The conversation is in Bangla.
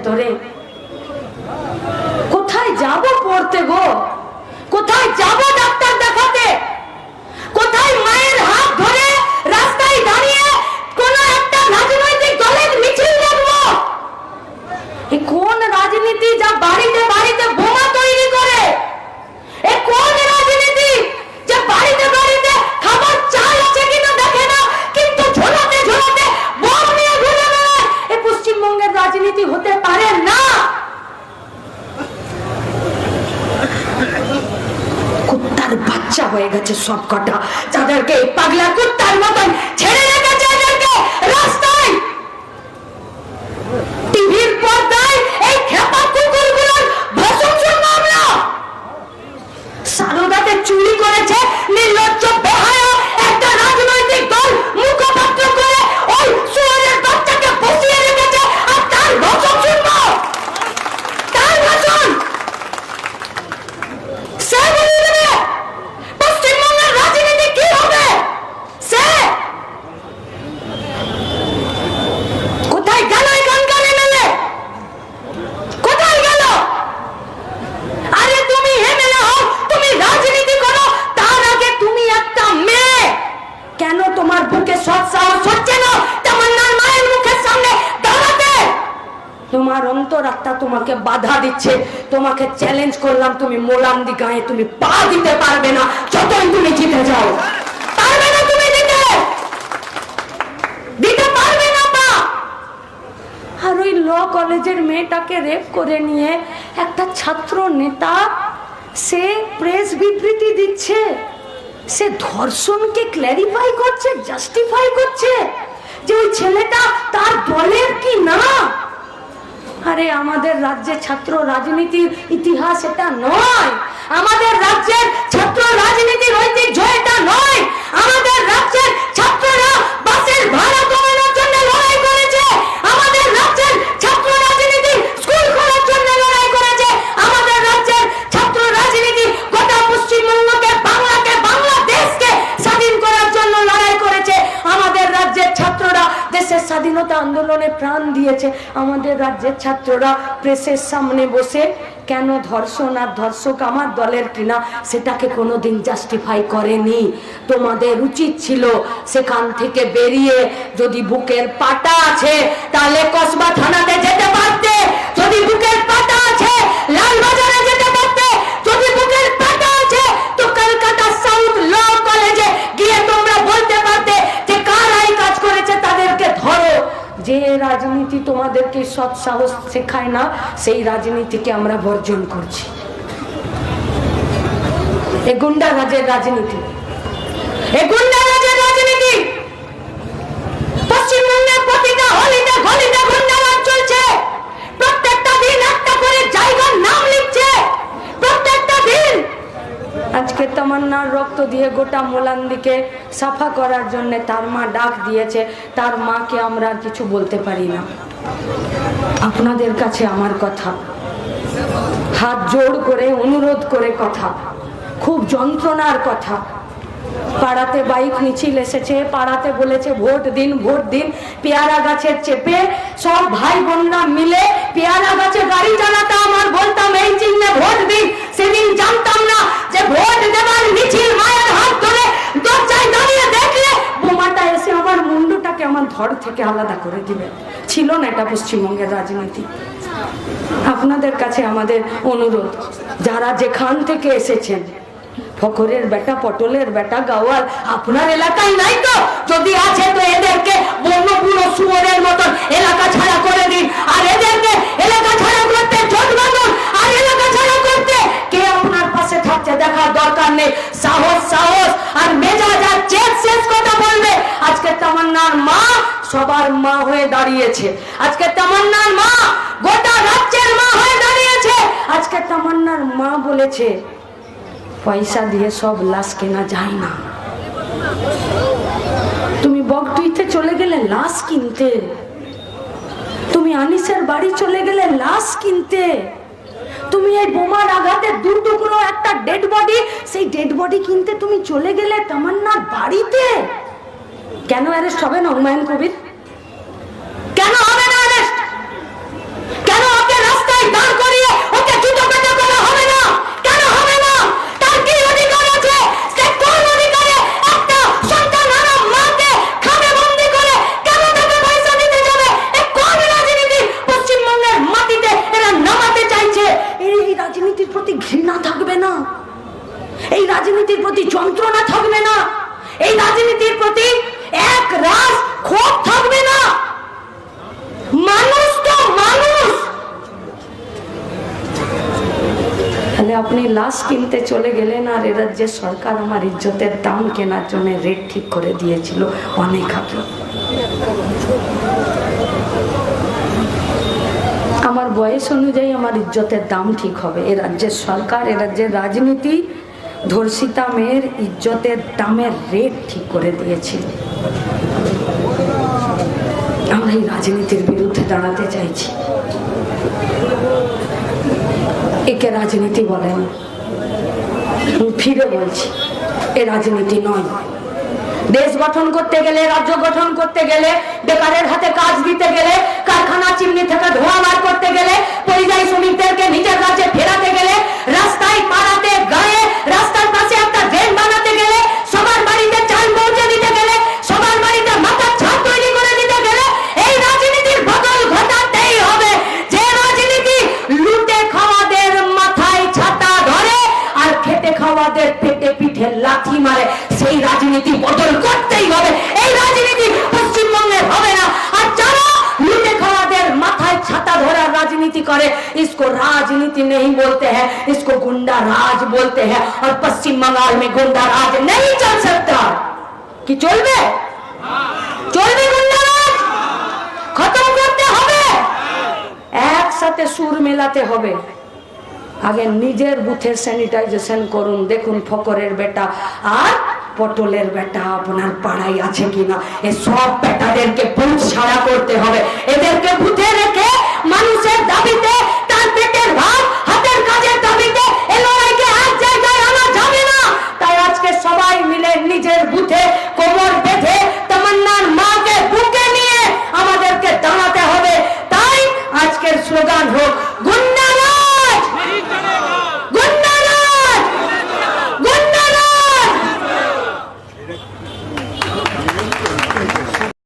ভেতরে। কোথায় যাব পড়তে গো? কোথায় যাব ডাক্তার দেখাতে? কোথায় মায়ের হাত ধরে রাস্তায় দাঁড়িয়ে কোন একটা রাজনৈতিক দলের মিছিল দেখব কোন রাজনীতি যা বাড়িতে বাড়িতে হয়ে গেছে সব কটা যাদেরকে পাগলা কুত্তার মতন ছেড়ে রেখেছে এদেরকে রাস্তায় টিভির পর্দায় এই খেপা কুকুরগুলোর ভাষণ শুনব আমরা সারদাতে চুরি করেছে নির্লজ্জ বেহায়া একটা রাজনৈতিক দল মুখপাত্র করে ওই সুয়ারের বাচ্চাকে বসিয়ে রেখেছে আর তার ভাষণ শুনব তার ভাষণ সে বলে দেবে পশ্চিমবঙ্গের রাজনীতি কি হবে সে কোথায় গেল এখানকার এমএলএ কোথায় গেল আরে তুমি এমএলএ হও তুমি রাজনীতি করো তার আগে তুমি একটা মেয়ে কেন তোমার বুকে সৎ সাহস হচ্ছে না তামান্নার মায়ের মুখের সামনে দাঁড়াতে তোমার অন্তরাত্মা তোমাকে বাধা দিচ্ছে। তোমাকে চ্যালেঞ্জ করলাম, তুমি মোলান্দি গায়ে তুমি পা দিতে পারবে না। যতই তুমি জিতে যাও। আর ওই ল কলেজের মেয়েটাকে রেপ করে নিয়ে একটা ছাত্র নেতা সে প্রেস বিবৃতি দিচ্ছে। সে ধর্ষণকে ক্ল্যারিফাই করছে জাস্টিফাই করছে যে ওই ছেলেটা তার দলের কি না? আরে আমাদের রাজ্যে ছাত্র রাজনীতির ইতিহাস এটা নয়। আমাদের রাজ্যের ছাত্র রাজনীতির ঐতিহ্য এটা নয়। আমাদের রাজ্যের ছাত্ররা বাসের ভাড়া আন্দোলনে প্রাণ দিয়েছে আমাদের রাজ্যের ছাত্ররা। প্রেসের সামনে বসে কেন ধর্ষণ আর ধর্ষক আমার দলের কিনা সেটাকে কোনোদিন জাস্টিফাই করেনি। তোমাদের উচিত ছিল সেখান থেকে বেরিয়ে যদি বুকের পাটা আছে তাহলে কসবা থানাতে যেতে পারতে। যদি বুকের পাটা আছে, লালবাজারে যেতে পারতে যদি বুকের পাটা আছে তো কলকাতা সাউথ ল কলেজে গিয়ে তোমরা বলতে পারতে যে কারা এই কাজ করেছে তাদেরকে ধরো যে তোমাদেরকে সৎ সাহস শেখায় না, সেই রাজনীতিকে আমরা বর্জন করছি। এ গুন্ডা রাজের রাজনীতি। এ গুন্ডা রাজের রাজনীতি। আজকে তামান্নার রক্ত দিয়ে গোটা মোলান্দিকে সাফা করার জন্য তার মা ডাক দিয়েছে। তার মাকে আমরা কিছু বলতে পারি না। আপনাদের কাছে আমার কথা। হাত জোড় করে, অনুরোধ করে কথা। খুব যন্ত্রণার কথা। পাড়াতে বাইক মিছিল এসেছে, পাড়াতে বলেছে, ভোট দিন ভোট দিন, পেয়ারা গাছের চেপে সব ভাই বোনরা মিলে পেয়ারা গাছে গাড়ি চালাতে আমার বলতাম, এই চিহ্নে ভোট দিন। সেদিন জানতাম না যে ভোট দেবার মিছিল মায়ের হাত ধরে দরজায় দাঁড়িয়ে দেখলে বোমাটা এসে আমার মুন্ডুটাকে আমার ধর থেকে আলাদা করে দিবে। ছিল না এটা পশ্চিমবঙ্গের রাজনীতি। আপনাদের কাছে আমাদের অনুরোধ, যারা যেখান থেকে এসেছেন ফকরের বেটা, পটলের বেটা, গাওয়াল, আপনার এলাকায় নাই তো? যদি আছে তো এদেরকে বন্যপুরো শুয়োরের মতন এলাকা ছাড়া করে দিন। আর এদেরকে এলাকা ছাড়া করতে আর এলাকা ছাড়া করতে কে আপনার পাশে থাকছে দেখার দরকার নেই। সাহস সাহস। আর মেজাজ আর চেক শেষ কথা বলবে। আজকে তামান্নার মা সবার মা হয়ে দাঁড়িয়েছে। আজকে তামান্নার মা, গোটা রাজ্যের মা হয়ে দাঁড়িয়েছে। আজকে তামান্নার মা বলেছে, পয়সা দিয়ে সব লাশ কেনা যায় না। তুমি বকটুইতে চলে গেলে লাশ কিনতে। তুমি আনিসের বাড়ি চলে গেলে লাশ কিনতে। তুমি এই বোমার আঘাতে দু টুকরো একটা ডেড বডি সেই ডেড বডি কিনতে তুমি চলে গেলে তামান্নার বাড়িতে। কেন অ্যারেস্ট হবে না হুমায়ুন কবির কেন হবে না অ্যারেস্ট না এই রাজনীতির প্রতি যন্ত্রণা থাকবে না এই রাজনীতির প্রতি এক রাস ক্ষোভ থাকবে না মানুষ তো মানুষ আপনি লাশ কিনতে চলে গেলেন আর এ রাজ্যের সরকার আমার ইজ্জতের দাম কেনার জন্য রেট ঠিক করে দিয়েছিল, অনেক আগে আমার বয়স অনুযায়ী আমার ইজ্জতের দাম ঠিক হবে। এ রাজ্যের সরকার, এ রাজ্যের রাজনীতি, ধর্ষিতা মেয়ের ইজ্জতের দামের রেট ঠিক করে দিয়েছিল আমরা এই রাজনীতির বিরুদ্ধে দাঁড়াতে চাইছি। একে রাজনীতি বলেন ফিরে বলছি, এ রাজনীতি নয়। দেশ গঠন করতে গেলে, রাজ্য গঠন করতে গেলে, বেকারের হাতে কাজ দিতে গেলে, কারখানা চিমনি থেকে ধোয়া বার করতে গেলে, পরিযায়ী শ্রমিকদেরকে নিজের কাছে ফেরাতে গেলে, রাস্তায় পাড়াতে গায়ে, রাস্তার পাশে करे इसको राजनीति नहीं बोलते हैं इसको गुंडा राज बोलते हैं और पश्चिम बंगाल में गुंडा राज नहीं चल सकता কি চলবে চলবে গুন্ডা রাজ খতম করতে হবে একসাথে সুর মেলাতে হবে আগে নিজের বুথের স্যানিটাইজেশন করুন দেখুন ফকরের বেটা আর পটলের বেটা আপনার পাড়ায় আছে কিনা? এ সব বেটাদেরকে ভূত ছাড়া করতে হবে। এদেরকে ভূতে রেখে মানুষের দাবিতে, তার পেটের ভাত, হাতের কাজের দাবিতে এ লড়াইকে এক জায়গায় আনা যাবে না। তাই আজকে সবাই মিলে নিজের বুথে